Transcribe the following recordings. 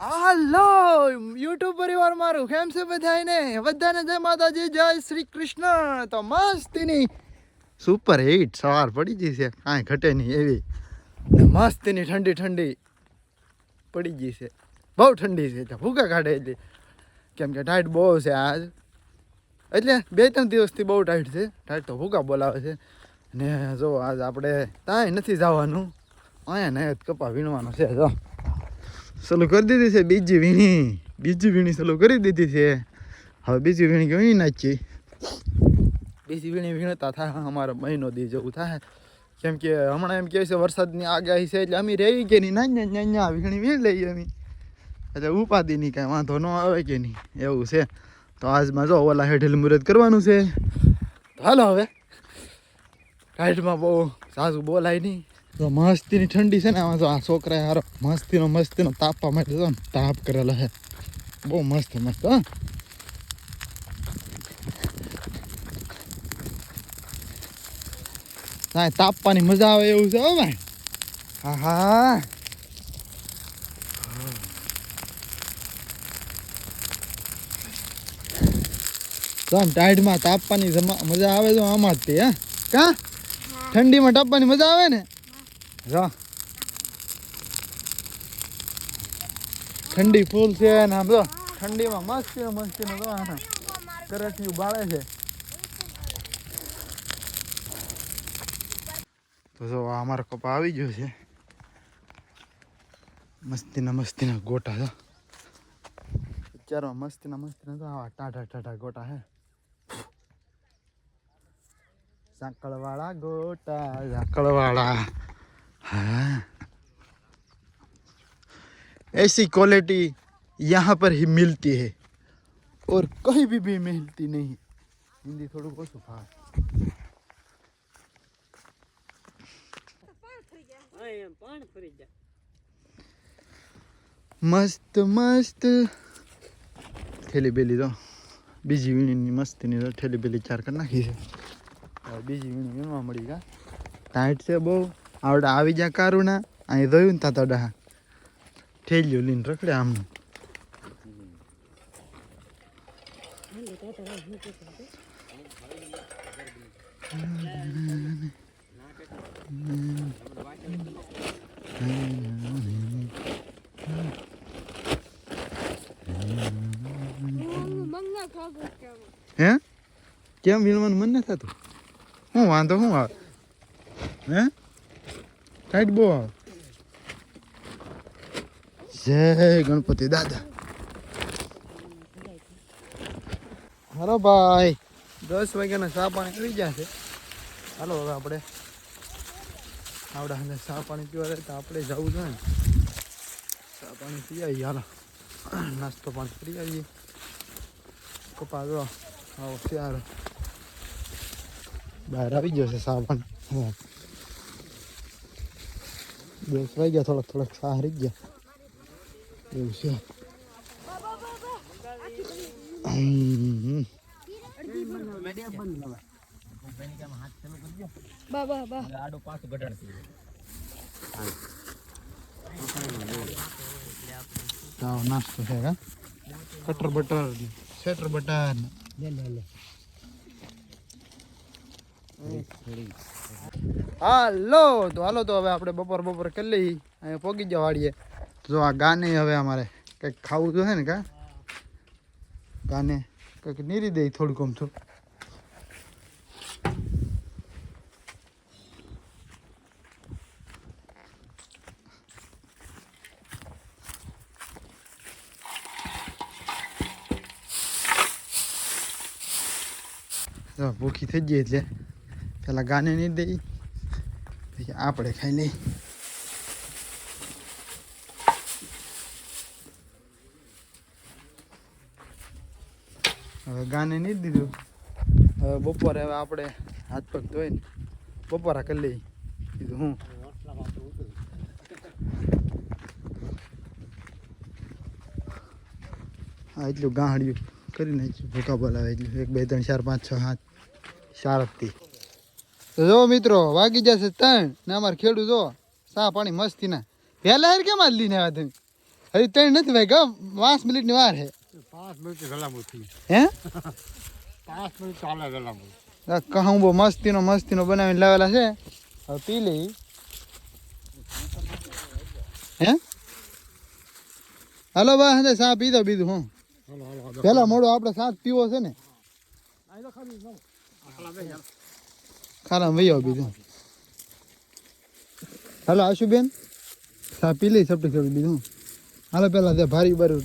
હાલો YouTube પરિવાર મારું કેમ છે બધાને બધાને જય માતાજી જય શ્રી કૃષ્ણ. તો મસ્તીની સુપર હિટ સવાર પડી ગઈ છે. કાંઈ ઘટે નહીં એવી. ને મસ્તીની ઠંડી ઠંડી પડી ગઈ છે. બહુ ઠંડી છે ત્યાં ભૂકા કાઢે એટલે કેમ કે ટાઈટ બહુ છે આજ. એટલે બે ત્રણ દિવસથી બહુ ટાઈટ છે. ટાઈટ તો ભૂકા બોલાવે છે. ને જો આજ આપણે તાંય નથી જવાનું. અહીંયા ને કપા વીણવાનો છે જો. ચાલુ કરી દીધી છે, બીજી વીણી. બીજી વીણી ચાલુ કરી દીધી છે. હવે બીજી વીણી વીણી નાખી? બીજી વીણી વીણતા થાય, અમારે મહિનો દી જેવું થાય. કેમ કે હમણાં એમ કહે છે, વરસાદની આગાહી છે એટલે અમે રહી કે નહીં? ના ના ના વીણી વીણ લઈએ અમે. એટલે ઉપાધિની કાંઈ વાંધો ન આવે કે નહીં? એવું છે. તો આજમાં જો ઓલા હેઠળ મુહૂર્ત કરવાનું છે. હાલો હવે. ટાઈટમાં બહુ સાસુ બોલાય નહીં. તો મસ્તીની ઠંડી છે ને આમાં જો આ છોકરાએ હારો મસ્તીનો મસ્તીનો તાપવા માટે જો તાપ કરેલો છે. બહુ મસ્ત મસ્ત હા. હા તાપવાની મજા આવે એવું છે હો ભાઈ. હા હા આમ ટાઈડમાં તાપવાની મજા આવે તો આમાં જ તે હા. કા? ઠંડીમાં તાપવાની મજા આવે ને? જો. ઠંડી ફૂલ છે ને આમ જો, ઠંડીમાં મસ્તી મસ્તી જો આને કરચી બાળે છે. તો જો આ અમારો કપા આવી ગયો છે. મસ્તીના મસ્તીના ગોટા જો. વિચારમાં મસ્તીના મસ્તીના તો આવા ટાટા ટાટા ગોટા હે. સાંકળવાળા ગોટા સાંકળવાળા हाँ ऐसी क्वालिटी यहाँ पर ही मिलती है और कहीं भी भी मिलती नहीं हिंदी थोड़ું ઓછું ફાવે મસ્ત મસ્ત થેલી બેલી તો બીજી વીણીની મસ્તીની તો ઠેલી બેલી ચાર કરી નાખી છે હવે બીજી વીણી વીણવા મળી કા ટાઈટ છે બહુ આવડે આવી જા કારુના અહીં જોયું ને તાતા ડહા. ઠેલ્યું લઈને રખડે આમનું હે? કેમ વીણવાનું મન નથી થતું? શું વાંધો શું આવે. હે? ટાઈટ બહુ જય ગણપતિ દાદા. હાલો ભાઈ. દસ વાગ્યાના ચા પાણી આવી ગયા છે. હાલો હવે આપણે આવડા ચા પાણી પીવા તો આપણે જવું જોઈએ ને. ચા પાણી પી આવીએ, હાલો. નાસ્તો પાણી કરી આવીએ. કપા જો, આવો ત્યારે બહાર આવી ગયો છે ચા પાણી હા દસ વાગ્યા થોડાક થોડાક ચા હરી ગયા એવું છે હમ. બા બા બા ચાલો નાસ્તો છે કા કટર બટર સેટર બટર હાલો, તો હાલો, તો હવે આપણે બપોર બપોર કરી લઈ અહીંયા પોગી જવા વાળીએ જો આ ગાને હવે અમારે કંઈક ખાવું છે ને કા? ગાને કંઈક નીરી દઈ થોડુંક આમ થોડું ભૂખી થઈ ગઈ એટલે. પેલા ગાને નહીં દઈ. પછી આપણે ખાઈ લઈ હવે ગાને નહીં દીધું. હવે બપોરે હવે આપણે હાથ પગ ધોઈને બપોરા કરી લઈ કીધું હું. હા, એટલું ગાહડ્યું કરી નાખ્યું. ભૂકા બોલાવે એટલું. એક, બે, ત્રણ, ચાર, પાંચ, છ, સાત. શારપથી તો જો મિત્રો વાગી જશે ત્રણ ને અમારે ખેડૂત જો સા પાણી મસ્તી ના. વહેલા હેર કેમ લઈને આવ્યા તમે? હજી ત્રણ નથી ભાઈ ગા પાંચ મિનિટની વાર હે પાંચ મિનિટ ગલામું થઈ હે? પાંચ મિનિટ ચાલે ગલામું. કહું બહુ મસ્તીનો મસ્તીનો બનાવીને લાવેલા છે. હવે પી લઈ. હે? હાલો બા સા પી દો બીજું હું. પેલા મોડો આપણે સાત પીવો છે ને. ખારા વહી આવો બીજું. હાલો, આશુબેન? સા પી લઈ સપટી સપટી બીજું. હાલો પહેલાં તે ભારી બારું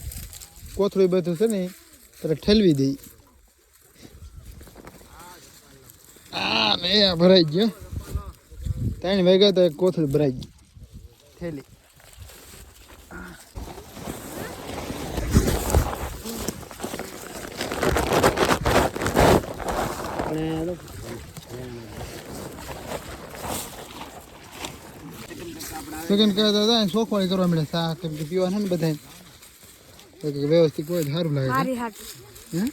કોથળું બધું છે ને ત્યારે ઠેલવી દઈ. આ મેં ભરાઈ ગયો. ત્રણ વાગ્યા તો કોથળી ભરાઈ ગઈ. થેલી સેકન્ડ કહેતા હતા સોખવાળી કરવા મળે શાક કેમ કે પીવાના ને બધા વ્યવસ્થિત કોઈ સારું લાગે. છે. મારી હાટ હે?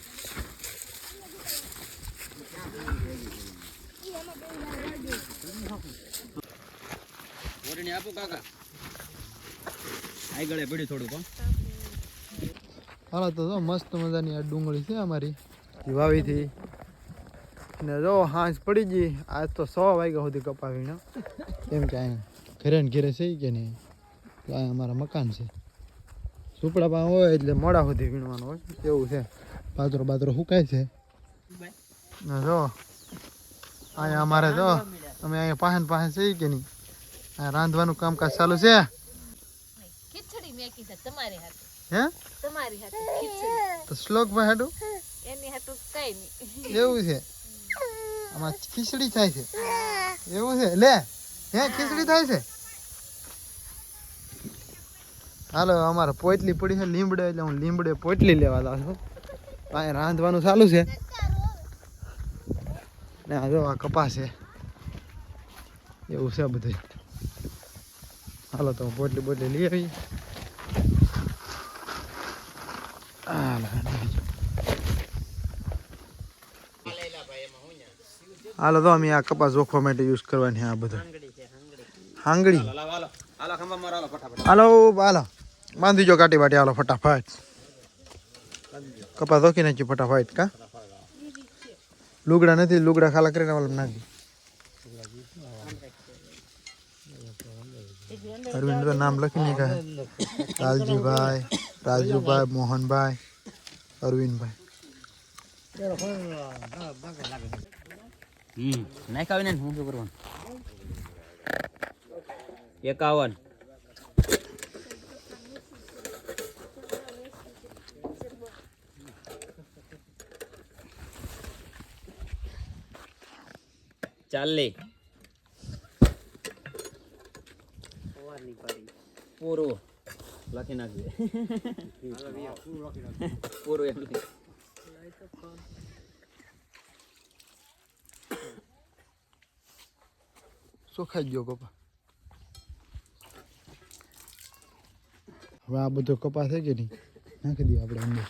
ઓરણી આપો કાકા. આગળ પડ્યું થોડુંક હો. હાલો તો જો મસ્ત મજાની આ ડુંગળી છે અમારી. વાવી હતી. ને જો હાંસ પડી ગઈ. આજ તો સો વાગ્યા સુધી કપાવીને. કેમ કે અહીં ઘરે ને ઘરે છે કે નહીં? અહીંયા અમારા મકાન છે. સુપડા પાસે હોય એટલે મોડા સુધી વીણવાનું હોય. એવું છે? બાજરો બાજરો સુકાય છે. ને જો અહીંયા અમારે જો અમે અહીંયા પાસે પાસે છે કે નહીં? આ રાંધવાનું કામકાજ ચાલુ છે? ખીચડી મેકી છે તમારી હાટુ હે? તમારી ખીચડી. તો શ્લોકભાઈ હાડું? એની હાટુ કઈ નહીં. એવું છે? આમાં ખીચડી થાય છે. એવું છે? લે. હે, ખીચડી થાય છે? હાલો, અમારે પોટલી પડી છે લીમડે એટલે હું લીમડે પોટલી લેવા લાવ છું. અહીં રાંધવાનું ચાલુ છે? ને જો આ કપાસ છે. એવું છે બધું. હાલો, તો પોટલી બોટલી લઈ આવી. હાલો. તો અમે આ કપાસ જોખવા માટે યુઝ કરવાની આ બધું. હાંગડી હાલો હાલો. હાલો ખંભા મારો હાલો ફટાફટ. હાલો હાલો. બાંધી જો કાટી બાટી હાલો ફટાફટ. કપાસ ધોકી નાખી ફટાફટ કા? લુગડા નથી લુગડા ખાલા કરીને વાળા નાખી. અરવિંદ નામ લખી નાખ્યા લાલજીભાઈ રાજુભાઈ મોહનભાઈ અરવિંદભાઈ. હમ નાખ હું શું કરવાનું? એકાવન. ચાલી પૂરું. લખી નાખજે. પૂરું એમ લખી સુખાઈ ગયો કપા હવે આ બધો કપા છે કે નહીં? નાખી દઈએ આપણે અંદર.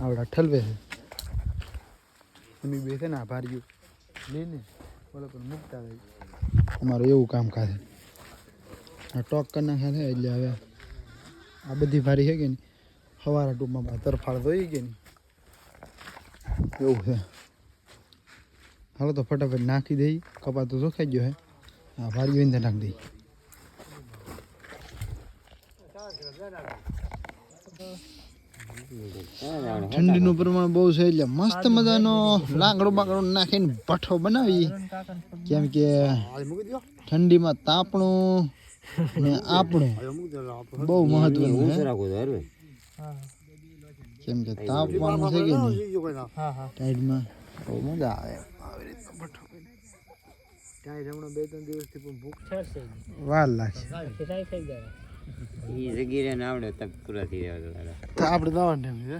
આવડા ઠલવે છે. એની બે છે ને આ ભાર્યું લઈ લે બોલો પણ મૂકતા રહી અમારું એવું કામ ખાશે આ ટોક કરી નાખ્યા છે એટલે હવે આ બધી ભારી છે કે નહીં? સવારે ટૂંકમાં તરફાળ ધોઈ કે નહીં? એવું છે. હાલો તો ફટાફટ નાખી દઈ કપા તો સુખાઈ ગયો હે. હા ભારી અંદર નાખી દઈ. ઠંડીનું પ્રમાણ બહુ છે એટલે મસ્ત મજાનો લાકડો બાકડો નાખીને ભઠ્ઠો બનાવી. કેમ કે ઠંડીમાં તાપણું ને આપણું બહુ મહત્વનું છે કેમ કે તાપવાનું છે કે નહીં ટાઈડમાં બહુ મજા આવે આવી રીતનો ભઠ્ઠો કરીને. ટાઈડ હમણાં બે ત્રણ દિવસથી પણ ભૂખ વાર લાગશે. એ જગ્યાએ ના આવડે તક પૂરા થઈ રહ્યા તો આપણે દવા ટાઈમ છે